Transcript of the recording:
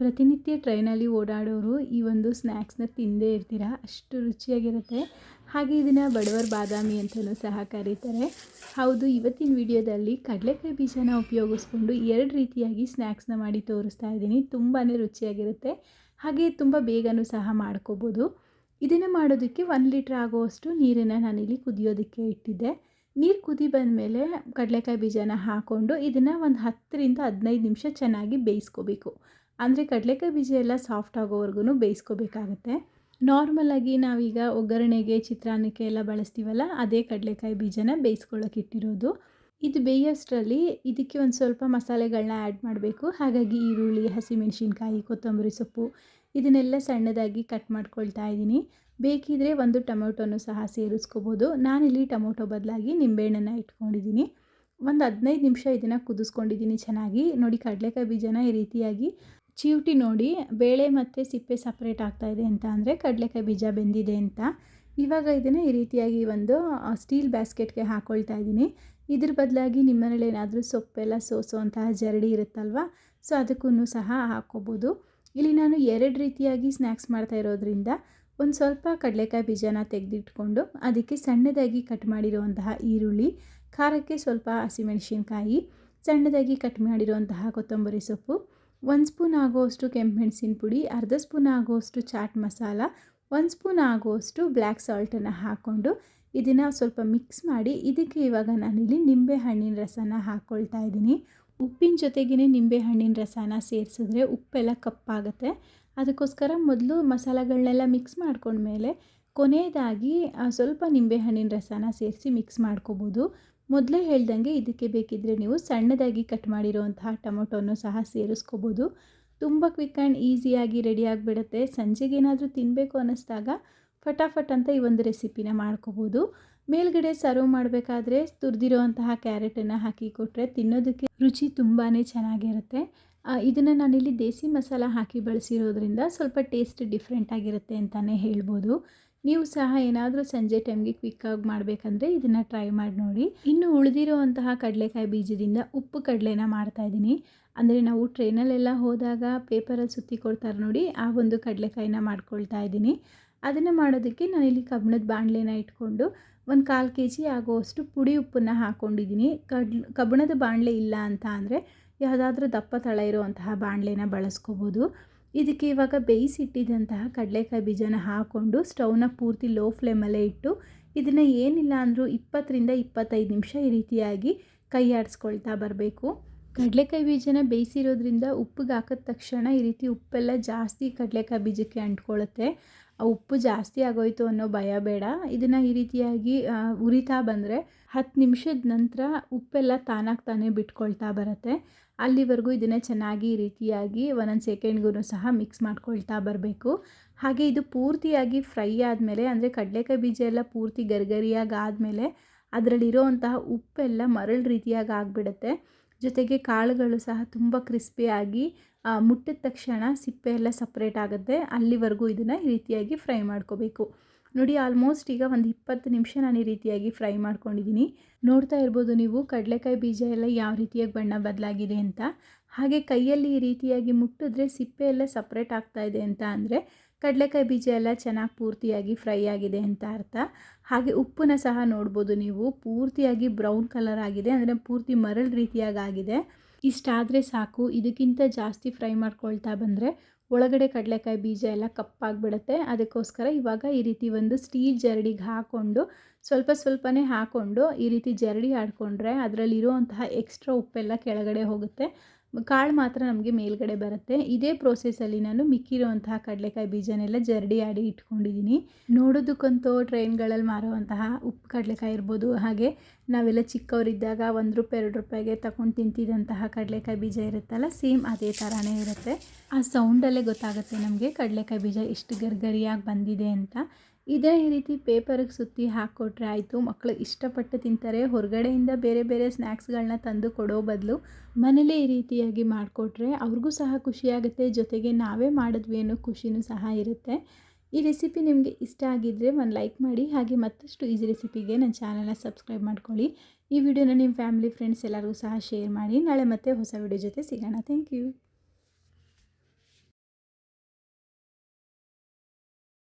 ಪ್ರತಿನಿತ್ಯ ಟ್ರೈನಲ್ಲಿ ಓಡಾಡೋರು ಈ ಒಂದು ಸ್ನ್ಯಾಕ್ಸ್ನ ತಿಂದೇ ಇರ್ತೀರ? ಅಷ್ಟು ರುಚಿಯಾಗಿರುತ್ತೆ. ಹಾಗೆ ಇದನ್ನು ಬಡವರ ಬಾದಾಮಿ ಅಂತಲೂ ಸಹ ಕರೀತಾರೆ. ಹೌದು, ಇವತ್ತಿನ ವಿಡಿಯೋದಲ್ಲಿ ಕಡಲೆಕಾಯಿ ಬೀಜನ ಉಪಯೋಗಿಸ್ಕೊಂಡು ಎರಡು ರೀತಿಯಾಗಿ ಸ್ನ್ಯಾಕ್ಸ್ನ ಮಾಡಿ ತೋರಿಸ್ತಾ ಇದ್ದೀನಿ. ತುಂಬಾ ರುಚಿಯಾಗಿರುತ್ತೆ. ಹಾಗೆ ತುಂಬ ಬೇಗನೂ ಸಹ ಮಾಡ್ಕೋಬೋದು. ಇದನ್ನು ಮಾಡೋದಕ್ಕೆ ಒಂದು ಲೀಟ್ರ್ ಆಗುವಷ್ಟು ನೀರನ್ನು ನಾನಿಲ್ಲಿ ಕುದಿಯೋದಕ್ಕೆ ಇಟ್ಟಿದ್ದೆ. ನೀರು ಕುದಿ ಬಂದಮೇಲೆ ಕಡಲೆಕಾಯಿ ಬೀಜನ ಹಾಕ್ಕೊಂಡು ಇದನ್ನು ಒಂದು ಹತ್ತರಿಂದ ಹದಿನೈದು ನಿಮಿಷ ಚೆನ್ನಾಗಿ ಬೇಯಿಸ್ಕೋಬೇಕು. ಅಂದರೆ ಕಡಲೆಕಾಯಿ ಬೀಜ ಎಲ್ಲ ಸಾಫ್ಟ್ ಆಗೋವರೆಗೂ ಬೇಯಿಸ್ಕೋಬೇಕಾಗತ್ತೆ. ನಾರ್ಮಲಾಗಿ ನಾವೀಗ ಒಗ್ಗರಣೆಗೆ, ಚಿತ್ರಾನ್ನಕ್ಕೆ ಎಲ್ಲ ಬಳಸ್ತೀವಲ್ಲ, ಅದೇ ಕಡಲೆಕಾಯಿ ಬೀಜನ ಬೇಯಿಸ್ಕೊಳ್ಳೋಕೆ ಇಟ್ಟಿರೋದು. ಇದು ಬೇಯೋಷ್ಟರಲ್ಲಿ ಇದಕ್ಕೆ ಒಂದು ಸ್ವಲ್ಪ ಮಸಾಲೆಗಳನ್ನ ಆ್ಯಡ್ ಮಾಡಬೇಕು. ಹಾಗಾಗಿ ಈರುಳ್ಳಿ, ಹಸಿಮೆಣಸಿನ್ಕಾಯಿ, ಕೊತ್ತಂಬರಿ ಸೊಪ್ಪು ಇದನ್ನೆಲ್ಲ ಸಣ್ಣದಾಗಿ ಕಟ್ ಮಾಡ್ಕೊಳ್ತಾ ಇದ್ದೀನಿ. ಬೇಕಿದ್ರೆ ಒಂದು ಟೊಮೊಟೊನು ಸಹ ಸೇರಿಸ್ಕೋಬೋದು. ನಾನಿಲ್ಲಿ ಟೊಮೊಟೊ ಬದಲಾಗಿ ನಿಂಬೆಹಣ್ಣನ್ನು ಇಟ್ಕೊಂಡಿದ್ದೀನಿ. ಒಂದು ಹದಿನೈದು ನಿಮಿಷ ಇದನ್ನು ಕುದಿಸ್ಕೊಂಡಿದ್ದೀನಿ ಚೆನ್ನಾಗಿ. ನೋಡಿ ಕಡಲೆಕಾಯಿ ಬೀಜನ ಈ ರೀತಿಯಾಗಿ ಚಿವುಟಿ ನೋಡಿ ಬೇಳೆ ಮತ್ತು ಸಿಪ್ಪೆ ಸಪ್ರೇಟ್ ಆಗ್ತಾಯಿದೆ ಅಂತ ಅಂದರೆ ಕಡಲೆಕಾಯಿ ಬೀಜ ಬೆಂದಿದೆ ಅಂತ. ಇವಾಗ ಇದನ್ನು ಈ ರೀತಿಯಾಗಿ ಒಂದು ಸ್ಟೀಲ್ ಬ್ಯಾಸ್ಕೆಟ್ಗೆ ಹಾಕ್ಕೊಳ್ತಾ ಇದ್ದೀನಿ. ಇದ್ರ ಬದಲಾಗಿ ನಿಮ್ಮನೇಲಿ ಏನಾದರೂ ಸೊಪ್ಪೆಲ್ಲ ಸೋಸೋವಂತಹ ಜರಡಿ ಇರುತ್ತಲ್ವ, ಸೊ ಅದಕ್ಕೂ ಸಹ ಹಾಕ್ಕೋಬೋದು. ಇಲ್ಲಿ ನಾನು ಎರಡು ರೀತಿಯಾಗಿ ಸ್ನ್ಯಾಕ್ಸ್ ಮಾಡ್ತಾ ಇರೋದ್ರಿಂದ ಒಂದು ಸ್ವಲ್ಪ ಕಡಲೆಕಾಯಿ ಬೀಜನ ತೆಗೆದಿಟ್ಕೊಂಡು ಅದಕ್ಕೆ ಸಣ್ಣದಾಗಿ ಕಟ್ ಮಾಡಿರುವಂತಹ ಈರುಳ್ಳಿ, ಖಾರಕ್ಕೆ ಸ್ವಲ್ಪ ಹಸಿಮೆಣಸಿನ್ಕಾಯಿ, ಸಣ್ಣದಾಗಿ ಕಟ್ ಮಾಡಿರುವಂತಹ ಕೊತ್ತಂಬರಿ ಸೊಪ್ಪು ಒಂದು ಸ್ಪೂನ್ ಆಗೋಷ್ಟು ಕೆಂಪು ಮೆಣಸಿನ ಪುಡಿ, ಅರ್ಧ ಸ್ಪೂನ್ ಆಗೋಷ್ಟು ಚಾಟ್ ಮಸಾಲ, ಒಂದು ಸ್ಪೂನ್ ಆಗೋಷ್ಟು ಬ್ಲ್ಯಾಕ್ ಸಾಲ್ಟನ್ನು ಹಾಕ್ಕೊಂಡು ಇದನ್ನು ಸ್ವಲ್ಪ ಮಿಕ್ಸ್ ಮಾಡಿ, ಇದಕ್ಕೆ ಇವಾಗ ನಾನಿಲ್ಲಿ ನಿಂಬೆ ಹಣ್ಣಿನ ರಸನ ಹಾಕ್ಕೊಳ್ತಾ ಇದ್ದೀನಿ. ಉಪ್ಪಿನ ಜೊತೆಗೇ ನಿಂಬೆ ಹಣ್ಣಿನ ರಸನ ಸೇರಿಸಿದ್ರೆ ಉಪ್ಪೆಲ್ಲ ಕಪ್ಪಾಗುತ್ತೆ. ಅದಕ್ಕೋಸ್ಕರ ಮೊದಲು ಮಸಾಲೆಗಳನ್ನೆಲ್ಲ ಮಿಕ್ಸ್ ಮಾಡ್ಕೊಂಡ್ಮೇಲೆ ಕೊನೆಯದಾಗಿ ಸ್ವಲ್ಪ ನಿಂಬೆಹಣ್ಣಿನ ರಸನ ಸೇರಿಸಿ ಮಿಕ್ಸ್ ಮಾಡ್ಕೋಬೋದು. ಮೊದಲೇ ಹೇಳ್ದಂಗೆ ಇದಕ್ಕೆ ಬೇಕಿದ್ದರೆ ನೀವು ಸಣ್ಣದಾಗಿ ಕಟ್ ಮಾಡಿರೋವಂತಹ ಟೊಮೊಟೊನೂ ಸಹ ಸೇರಿಸ್ಕೋಬೋದು. ತುಂಬ ಕ್ವಿಕ್ ಆ್ಯಂಡ್ ಈಸಿಯಾಗಿ ರೆಡಿ ಆಗಿಬಿಡುತ್ತೆ. ಸಂಜೆಗೆ ಏನಾದರೂ ತಿನ್ನಬೇಕು ಅನ್ನಿಸ್ದಾಗ ಫಟಾಫಟ್ ಅಂತ ಈ ಒಂದು ರೆಸಿಪಿನ ಮಾಡ್ಕೋಬೋದು. ಮೇಲ್ಗಡೆ ಸರ್ವ್ ಮಾಡಬೇಕಾದ್ರೆ ತುರಿದಿರುವಂತಹ ಕ್ಯಾರೆಟನ್ನು ಹಾಕಿ ಕೊಟ್ಟರೆ ತಿನ್ನೋದಕ್ಕೆ ರುಚಿ ತುಂಬಾ ಚೆನ್ನಾಗಿರುತ್ತೆ. ಇದನ್ನು ನಾನಿಲ್ಲಿ ದೇಸಿ ಮಸಾಲ ಹಾಕಿ ಬಳಸಿರೋದ್ರಿಂದ ಸ್ವಲ್ಪ ಟೇಸ್ಟ್ ಡಿಫ್ರೆಂಟ್ ಆಗಿರುತ್ತೆ ಅಂತಲೇ ಹೇಳ್ಬೋದು. ನೀವು ಸಹ ಏನಾದರೂ ಸಂಜೆ ಟೈಮ್ಗೆ ಕ್ವಿಕ್ಕಾಗಿ ಮಾಡಬೇಕಂದ್ರೆ ಇದನ್ನು ಟ್ರೈ ಮಾಡಿ ನೋಡಿ. ಇನ್ನು ಉಳಿದಿರುವಂತಹ ಕಡಲೆಕಾಯಿ ಬೀಜದಿಂದ ಉಪ್ಪು ಕಡಲೆನ ಮಾಡ್ತಾಯಿದ್ದೀನಿ ಅಂದರೆ ನಾವು ಟ್ರೈನಲ್ಲೆಲ್ಲ ಹೋದಾಗ ಪೇಪರಲ್ಲಿ ಸುತ್ತಿ ಕೊಡ್ತಾರೆ ನೋಡಿ, ಆ ಒಂದು ಕಡಲೆಕಾಯಿನ ಮಾಡ್ಕೊಳ್ತಾ ಇದ್ದೀನಿ. ಅದನ್ನು ಮಾಡೋದಕ್ಕೆ ನಾನಿಲ್ಲಿ ಕಬ್ಬಣದ ಬಾಣಲೆನ ಇಟ್ಕೊಂಡು ಒಂದು ಕಾಲು ಕೆ ಜಿ ಆಗುವಷ್ಟು ಪುಡಿ ಉಪ್ಪನ್ನು ಹಾಕ್ಕೊಂಡಿದ್ದೀನಿ ಕಡ್ ಕಬ್ಬಣದ ಬಾಣಲೆ ಇಲ್ಲ ಅಂತ ಅಂದರೆ ಯಾವುದಾದ್ರೂ ದಪ್ಪ ತಳ ಇರುವಂತಹ ಬಾಣಲೆನ ಬಳಸ್ಕೋಬೋದು. ಇದಕ್ಕೆ ಇವಾಗ ಬೇಯಿಸಿಟ್ಟಿದ್ದಂತಹ ಕಡಲೆಕಾಯಿ ಬೀಜನ ಹಾಕ್ಕೊಂಡು ಸ್ಟೌವ್ನ ಪೂರ್ತಿ ಲೋ ಫ್ಲೇಮಲ್ಲೇ ಇಟ್ಟು ಇದನ್ನು ಏನಿಲ್ಲ ಅಂದರೂ ಇಪ್ಪತ್ತರಿಂದ ಇಪ್ಪತ್ತೈದು ನಿಮಿಷ ಈ ರೀತಿಯಾಗಿ ಕೈ ಆಡಿಸ್ಕೊಳ್ತಾ ಬರಬೇಕು. ಕಡಲೆಕಾಯಿ ಬೀಜನ ಬೇಯಿಸಿರೋದ್ರಿಂದ ಉಪ್ಪಿಗೆ ಹಾಕಿದ ತಕ್ಷಣ ಈ ರೀತಿ ಉಪ್ಪೆಲ್ಲ ಜಾಸ್ತಿ ಕಡಲೆಕಾಯಿ ಬೀಜಕ್ಕೆ ಅಂಟ್ಕೊಳ್ಳುತ್ತೆ ಆ ಉಪ್ಪು ಜಾಸ್ತಿ ಆಗೋಯ್ತು ಅನ್ನೋ ಭಯ ಬೇಡ. ಇದನ್ನು ಈ ರೀತಿಯಾಗಿ ಉರಿತಾ ಬಂದರೆ ಹತ್ತು ನಿಮಿಷದ ನಂತರ ಉಪ್ಪೆಲ್ಲ ತಾನಾಗಿ ತಾನೇ ಬಿಟ್ಕೊಳ್ತಾ ಬರುತ್ತೆ. ಅಲ್ಲಿವರೆಗೂ ಇದನ್ನು ಚೆನ್ನಾಗಿ ಈ ರೀತಿಯಾಗಿ ಒಂದೊಂದು ಸೆಕೆಂಡ್ಗೂ ಸಹ ಮಿಕ್ಸ್ ಮಾಡ್ಕೊಳ್ತಾ ಬರಬೇಕು. ಹಾಗೆ ಇದು ಪೂರ್ತಿಯಾಗಿ ಫ್ರೈ ಆದಮೇಲೆ, ಅಂದರೆ ಕಡಲೆಕಾಯಿ ಬೀಜ ಎಲ್ಲ ಪೂರ್ತಿ ಗರಿಗರಿಯಾಗಿ ಆದಮೇಲೆ ಅದರಲ್ಲಿರೋವಂತಹ ಉಪ್ಪೆಲ್ಲ ಮರಳು ರೀತಿಯಾಗಿ ಆಗಿಬಿಡುತ್ತೆ. ಜೊತೆಗೆ ಕಾಳುಗಳು ಸಹ ತುಂಬ ಕ್ರಿಸ್ಪಿಯಾಗಿ ಮುಟ್ಟಿದ ತಕ್ಷಣ ಸಿಪ್ಪೆ ಎಲ್ಲ ಸಪ್ರೇಟ್ ಆಗುತ್ತೆ. ಅಲ್ಲಿವರೆಗೂ ಇದನ್ನು ಈ ರೀತಿಯಾಗಿ ಫ್ರೈ ಮಾಡ್ಕೋಬೇಕು. ನೋಡಿ ಆಲ್ಮೋಸ್ಟ್ ಈಗ ಒಂದು ಇಪ್ಪತ್ತು ನಿಮಿಷ ನಾನು ಈ ರೀತಿಯಾಗಿ ಫ್ರೈ ಮಾಡ್ಕೊಂಡಿದ್ದೀನಿ ನೋಡ್ತಾ ಇರ್ಬೋದು ನೀವು ಕಡಲೆಕಾಯಿ ಬೀಜ ಎಲ್ಲ ಯಾವ ರೀತಿಯಾಗಿ ಬಣ್ಣ ಬದಲಾಗಿದೆ ಅಂತ. ಹಾಗೆ ಕೈಯಲ್ಲಿ ಈ ರೀತಿಯಾಗಿ ಮುಟ್ಟಿದ್ರೆ ಸಿಪ್ಪೆ ಎಲ್ಲ ಸಪ್ರೇಟ್ ಆಗ್ತಾ ಇದೆ ಅಂತ ಅಂದರೆ ಕಡಲೆಕಾಯಿ ಬೀಜ ಎಲ್ಲ ಚೆನ್ನಾಗಿ ಪೂರ್ತಿಯಾಗಿ ಫ್ರೈ ಆಗಿದೆ ಅಂತ ಅರ್ಥ. ಹಾಗೆ ಉಪ್ಪನ್ನ ಸಹ ನೋಡ್ಬೋದು ನೀವು. ಪೂರ್ತಿಯಾಗಿ ಬ್ರೌನ್ ಕಲರ್ ಆಗಿದೆ, ಅಂದರೆ ಪೂರ್ತಿ ಮರಳು ರೀತಿಯಾಗಿ ಆಗಿದೆ. ಇಷ್ಟಾದರೆ ಸಾಕು. ಇದಕ್ಕಿಂತ ಜಾಸ್ತಿ ಫ್ರೈ ಮಾಡ್ಕೊಳ್ತಾ ಬಂದರೆ ಒಳಗಡೆ ಕಡಲೆಕಾಯಿ ಬೀಜ ಎಲ್ಲ ಕಪ್ಪಾಗಿಬಿಡುತ್ತೆ. ಅದಕ್ಕೋಸ್ಕರ ಇವಾಗ ಈ ರೀತಿ ಒಂದು ಸ್ಟೀಲ್ ಜರಡಿಗೆ ಹಾಕ್ಕೊಂಡು ಸ್ವಲ್ಪ ಸ್ವಲ್ಪನೇ ಹಾಕ್ಕೊಂಡು ಈ ರೀತಿ ಜರಡಿ ಆಡ್ಕೊಂಡ್ರೆ ಅದರಲ್ಲಿರುವಂತಹ ಎಕ್ಸ್ಟ್ರಾ ಉಪ್ಪೆಲ್ಲ ಕೆಳಗಡೆ ಹೋಗುತ್ತೆ. ಕಾಳು ಮಾತ್ರ ನಮಗೆ ಮೇಲ್ಗಡೆ ಬರುತ್ತೆ. ಇದೇ ಪ್ರೋಸೆಸಲ್ಲಿ ನಾನು ಮಿಕ್ಕಿರುವಂತಹ ಕಡಲೆಕಾಯಿ ಬೀಜನೆಲ್ಲ ಜರಡಿ ಆಡಿ ಇಟ್ಕೊಂಡಿದ್ದೀನಿ ನೋಡೋದಕ್ಕಂತೂ ಟ್ರೈನ್ಗಳಲ್ಲಿ ಮಾರುವಂತಹ ಉಪ್ಪು ಕಡಲೆಕಾಯಿ ಇರ್ಬೋದು, ಹಾಗೆ ನಾವೆಲ್ಲ ಚಿಕ್ಕವರಿದ್ದಾಗ ಒಂದು ರೂಪಾಯಿ, ಎರಡು ರೂಪಾಯಿಗೆ ತಗೊಂಡು ತಿಂತಿದ್ದಂತಹ ಕಡಲೆಕಾಯಿ ಬೀಜ ಇರುತ್ತಲ್ಲ, ಸೇಮ್ ಅದೇ ಥರನೇ ಇರುತ್ತೆ. ಆ ಸೌಂಡಲ್ಲೇ ಗೊತ್ತಾಗುತ್ತೆ ನಮಗೆ ಕಡಲೆಕಾಯಿ ಬೀಜ ಎಷ್ಟು ಗರ್ಗರಿಯಾಗಿ ಬಂದಿದೆ ಅಂತ. ಇದೇ ರೀತಿ ಪೇಪರ್ಗೆ ಸುತ್ತಿ ಹಾಕ್ಕೊಟ್ರೆ ಆಯಿತು. ಮಕ್ಕಳು ಇಷ್ಟಪಟ್ಟು ತಿಂತಾರೆ. ಹೊರಗಡೆಯಿಂದ ಬೇರೆ ಬೇರೆ ಸ್ನ್ಯಾಕ್ಸ್ಗಳನ್ನ ತಂದು ಕೊಡೋ ಬದಲು ಮನೇಲೇ ಈ ರೀತಿಯಾಗಿ ಮಾಡಿಕೊಟ್ರೆ ಅವ್ರಿಗೂ ಸಹ ಖುಷಿಯಾಗುತ್ತೆ. ಜೊತೆಗೆ ನಾವೇ ಮಾಡಿದ್ವಿ ಅನ್ನೋ ಖುಷಿನೂ ಸಹ ಇರುತ್ತೆ. ಈ ರೆಸಿಪಿ ನಿಮಗೆ ಇಷ್ಟ ಆಗಿದ್ದರೆ ಒಂದು ಲೈಕ್ ಮಾಡಿ. ಹಾಗೆ ಮತ್ತಷ್ಟು ಈಸಿ ರೆಸಿಪಿಗೆ ನನ್ನ ಚಾನಲ್ನ ಸಬ್ಸ್ಕ್ರೈಬ್ ಮಾಡ್ಕೊಳ್ಳಿ. ಈ ವಿಡಿಯೋನ ನಿಮ್ಮ ಫ್ಯಾಮಿಲಿ, ಫ್ರೆಂಡ್ಸ್ ಎಲ್ಲರಿಗೂ ಸಹ ಶೇರ್ ಮಾಡಿ. ನಾಳೆ ಮತ್ತೆ ಹೊಸ ವಿಡಿಯೋ ಜೊತೆ ಸಿಗೋಣ. Thank you.